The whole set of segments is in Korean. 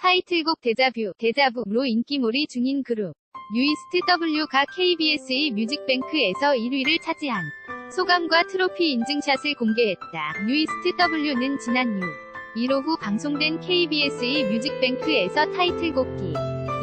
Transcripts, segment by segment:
타이틀곡 데자뷰, 데자부로 인기몰이 중인 그룹. 뉴이스트 W가 KBS의 뮤직뱅크에서 1위를 차지한 소감과 트로피 인증샷을 공개했다. 뉴이스트 W는 지난 6. 1호 후 방송된 KBS의 뮤직뱅크에서 타이틀곡기,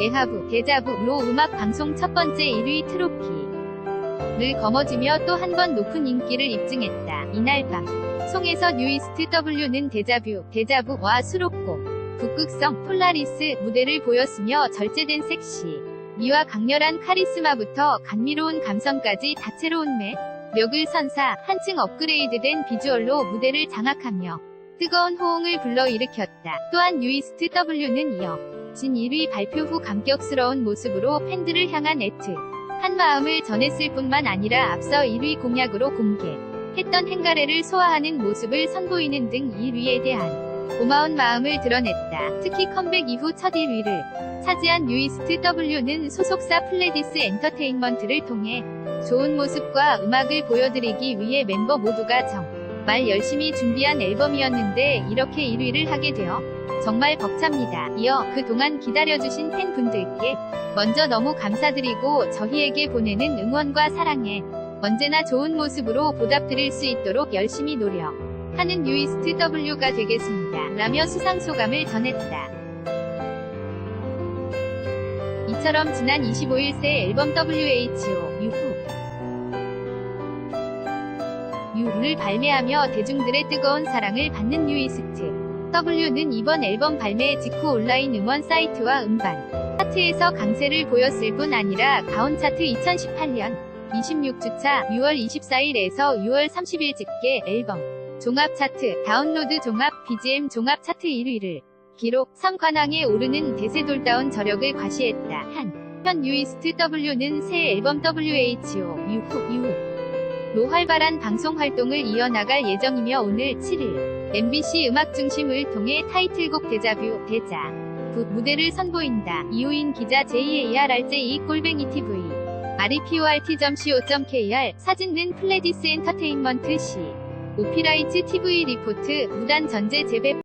예하부, 데자부로 음악 방송 첫 번째 1위 트로피를 거머쥐며 또 한 번 높은 인기를 입증했다. 이날 밤, 송에서 뉴이스트 W는 데자뷰, 데자부와 수록곡, 북극성, 폴라리스 무대를 보였으며 절제된 섹시, 미와 강렬한 카리스마부터 감미로운 감성까지 다채로운 매, 력을 선사, 한층 업그레이드된 비주얼로 무대를 장악하며 뜨거운 호응을 불러일으켰다. 또한 뉴이스트 W는 이어 진 1위 발표 후 감격스러운 모습으로 팬들을 향한 애트, 한 마음을 전했을 뿐만 아니라 앞서 1위 공약으로 공개 했던 행가래를 소화하는 모습을 선보이는 등 1위에 대한 고마운 마음을 드러냈다. 특히 컴백 이후 첫 1위를 차지한 뉴이스트 W는 소속사 플레디스 엔터테인먼트를 통해 좋은 모습과 음악을 보여드리기 위해 멤버 모두가 정말 열심히 준비한 앨범이었는데 이렇게 1위를 하게 되어 정말 벅찹니다. 이어 그동안 기다려주신 팬분들께 먼저 너무 감사드리고 저희에게 보내는 응원과 사랑에 언제나 좋은 모습으로 보답드릴 수 있도록 열심히 노력 하는 뉴이스트 W가 되겠습니다. 라며 수상 소감을 전했다. 이처럼 지난 25일 새 앨범 WHO 유후 유를 발매하며 대중들의 뜨거운 사랑을 받는 뉴이스트 W는 이번 앨범 발매 직후 온라인 음원 사이트와 음반 차트에서 강세를 보였을 뿐 아니라 가온 차트 2018년 26주차 6월 24일에서 6월 30일 집계 앨범 종합 차트 다운로드 종합 BGM 종합 차트 1위를 기록 3관왕에 오르는 대세돌다운 저력을 과시했다. 한편 뉴이스트 W는 새 앨범 WHO 유후 유 로 활발한 방송 활동을 이어나갈 예정이며 오늘 7일 MBC 음악 중심을 통해 타이틀곡 데자뷰 데자 부 무대를 선보인다. 이호인 기자 JARRJ 꼴뱅이 TV report.co.kr 사진는 플레디스 엔터테인먼트 C 오피라이츠 TV 리포트 무단 전제 재배